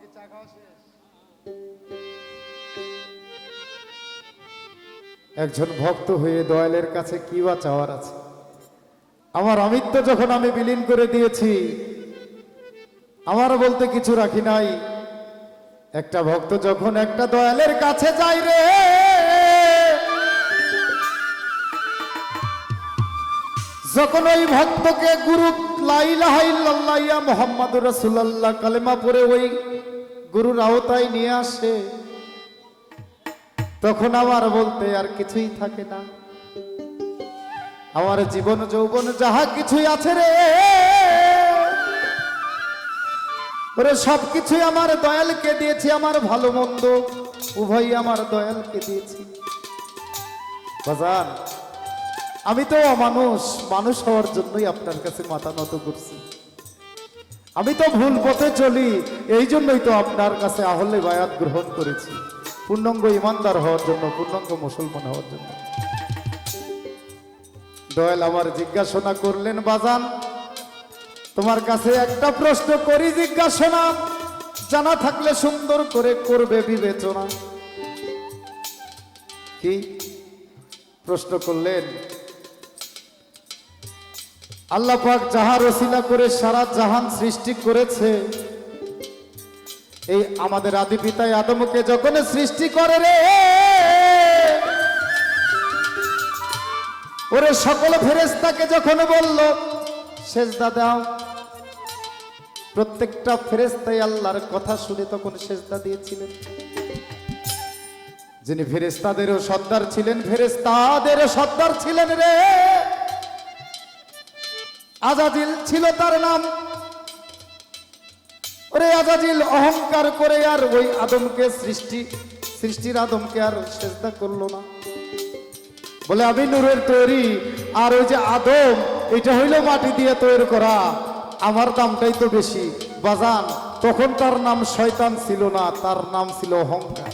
কি চা একজন ভক্ত হয়ে দয়ালের কাছে কি বা চাওয়ার আছে? আমার অমিত্য যখন আমি বিলীন করে দিয়েছি, আমার বলতে কিছু রাখি নাই। একটা ভক্ত যখন একটা দয়ালের কাছে যাই রে, যখন ওই ভক্তকে গুরু লাইলাহাইল্লাহ মোহাম্মদ রসুল্লাহ কালেমা পরে ওই গুরুর আওতায় নিয়ে আসে। তখন আমার বলতে আর কিছুই থাকে না। আমার জীবন, যৌবন যাহা কিছুই আছে রে। ওরে সব কিছুই আমার দয়ালকে দিয়েছি, আমার ভালো মন্দ উভয় আমার দয়ালকে দিয়েছি। আমি তো মানুষ মানুষ হওয়ার জন্যই আপনার কাছে মাথা নত করছি। আমি তো ভুল পথে চলি এই জন্যই তো আপনার কাছে আহলে বায়াত গ্রহণ করেছি। পূর্ণাঙ্গ ইমানদার হওয়ার জন্য, পূর্ণাঙ্গ মুসলমান হওয়ার জন্য। দয়াল আমার জিজ্ঞাসনা করলেন, বাজান, তোমার কাছে একটা প্রশ্ন করি জিজ্ঞাসনা। জানা থাকলে সুন্দর করে করবে বিবেচনা। কি? প্রশ্ন করলেন আল্লাহ পাক যাহা রসিলা করে সারা জাহান সৃষ্টি করেছে, এই আমাদের আদি পিতাই আদমকে যখন সৃষ্টি করে রে, ওরে সকল ফেরেস্তাকে যখন বলল, সেজদা দাও। প্রত্যেকটা ফেরেস্তাই আল্লাহর কথা শুনে তখন সেজদা দিয়েছিলেন। যিনি ফেরেস্তাদেরও সর্দার ছিলেন ফেরেস্তাদেরও সর্দার ছিলেন রে। আজাজিল ছিল তার নাম। ওরে আজাজিল, অহংকার করে আর ওই আদমকে সৃষ্টি, সৃষ্টির আদমকে আর চেষ্টা করল না। বলে, আমি নূরের তৈরি, আর ওই যে আদম, এটা হইল মাটি দিয়ে তৈরি করা। আমার দামটাই তো বেশি। বাজান, তখন তার নাম শয়তান ছিল না, তার নাম ছিল অহংকার।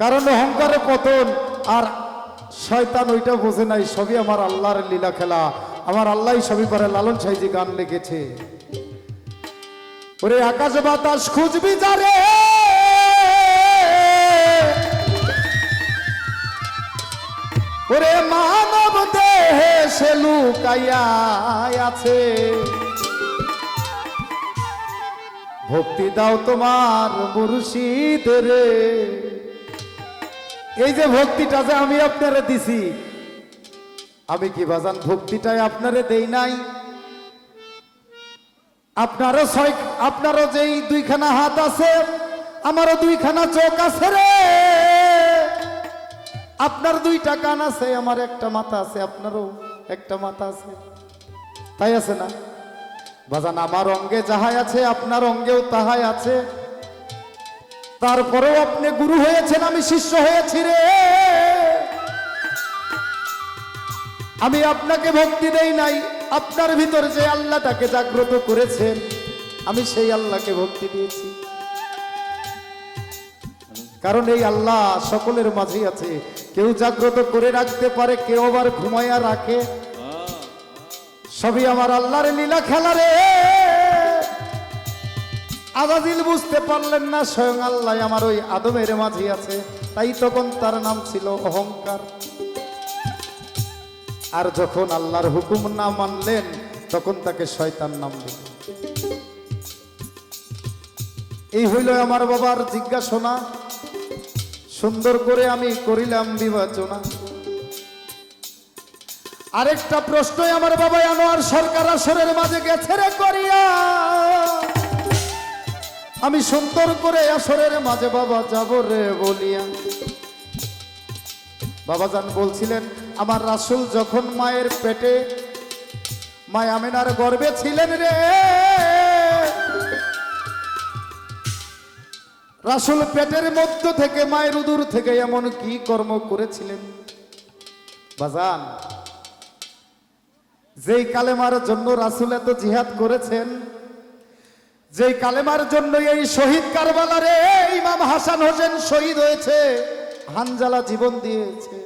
কারণ অহংকারে পতন, আর শয়তান ওইটা বোঝে নাই, সবই আমার আল্লাহর লীলা খেলা। আমার আল্লাহ সবই পারে লালন সাইজি গান লিখেছে। ওরে আকাশ বাতাস খুঁজবি যারে? ওরে মানব দেহে সে লুকাইয়া আছে। ভক্তি দাও তোমার মুর্শিদ রে। এই যে ভক্তিটা যে আমি আপনারে দিছি, আমি কি বাজান ভক্তিটাই আপনারে দেই নাই? আপনারও ছয়, আপনারও যেই দুইখানা হাত আছে, আমারও দুইখানা চোখ আছে রে। আপনার দুইটা কান আছে, আমার একটা মাথা আছে, আপনারও একটা মাথা আছে। তাই আছে না? বাজান, আমার অঙ্গে যাহাই আছে, আপনার অঙ্গেও তাহাই আছে। তারপরেও আপনি গুরু হয়েছেন আমি শিষ্য হয়েছি রে। আমি আপনাকে ভক্তি দেই নাই আপনার ভিতর যে আল্লাহটাকে জাগ্রত করেছেন আমি সেই আল্লাহকে ভক্তি দিয়েছি। কারণ এই আল্লাহ সকলের মাঝেই আছে। কেউ জাগ্রত করে রাখতে পারে কেউ আবার ঘুমাইয়া রাখে। সবই আমার আল্লাহর লীলা খেলা রে। আজাজিল বুঝতে পারলেন না, স্বয়ং আল্লাহ আমার ওই আদমের মাঝে আছে। তাই তখন তার নাম ছিল অহংকার। আর যখন আল্লাহর হুকুম না মানলেন, তখন তাকে শয়তান নাম দিল। এই হইল আমার বাবার জিজ্ঞাসনা। সুন্দর করে আমি করিলাম বিবেচনা। আরেকটা প্রশ্নই আমার বাবা আনোয়ার সরকার আসরের মাঝে গেছে রে করিয়া। আমি সুন্দর করে আসরের মাঝে বাবা যাব রে বলিয়া। বাবাজান বলছিলেন, আমার রাসুল যখন মায়ের পেটে মায় আমিনার গর্বে ছিলেন রে, রাসুল পেটের মধ্য থেকে মায়ের উদুর থেকে এমন কি কর্ম করেছিলেন? বাজান যেই কালেমার জন্য রাসুল এত জিহাদ করেছেন যেই কালেমার জন্য এই শহীদ কারবালারে ইমাম হাসান হোসেন শহীদ হয়েছে, হানজালা জীবন দিয়েছে।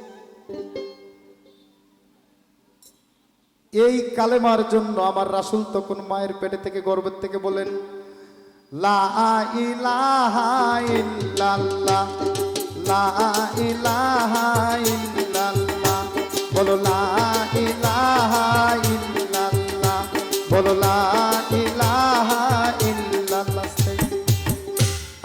এই কালেমার জন্য আমার রাসুল তখন মায়ের পেটে থেকে গর্বের থেকে বলেন, লা বলো লা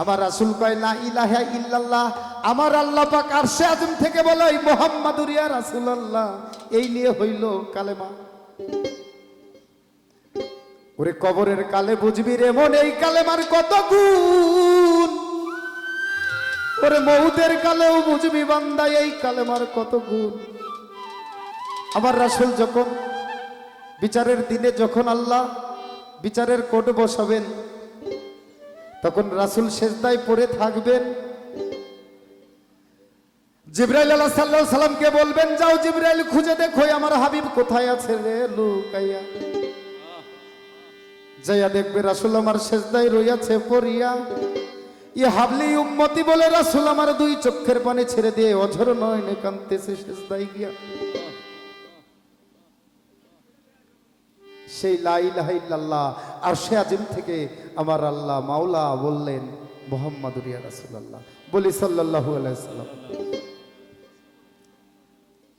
আমার রাসুল কয়, লা ইলাহা ইল্লাল্লাহ। আমার আল্লাহ পাক আরশে আজম থেকে বলে মোহাম্মদুর ইয়া রাসূলুল্লাহ। এই নিয়ে হইল কালেমা। ওরে কবরের কালে বুঝবি রে মন, এই কালেমার কত গুণ। ওরে মৌতের কালেও বুঝবি বান্দা, এই কালেমার কত গুণ। আমার রাসূল যখন বিচারের দিনে, যখন আল্লাহ বিচারের কোর্ট বসাবেন তখন রাসুল সেজদায় পড়ে থাকবেন। জিব্রাইল আল্লাহ সাল্লাহ সাল্লামকে বলবেন, যাও জিব্রাইল, খুঁজে দেখো আমার হাবিব কোথায় আছে রে, লুকাইয়া। যাইয়া দেখবে রাসুল আমার সেজদায় রইয়াছে, পড়িয়া। ই হাবলি উম্মতি বলে রাসুল আমার দুই চক্ষের পানি ছেড়ে দিয়ে অঝর নয় কান্তেছে সেজদায় গিয়া। সেই লাইল্লাহ আর সে আজিম থেকে আমার আল্লাহ মাওলা বললেন মোহাম্মদুরিয়া রাসুল্লাহ বলি সাল্লাহু আলাইসাল্লাম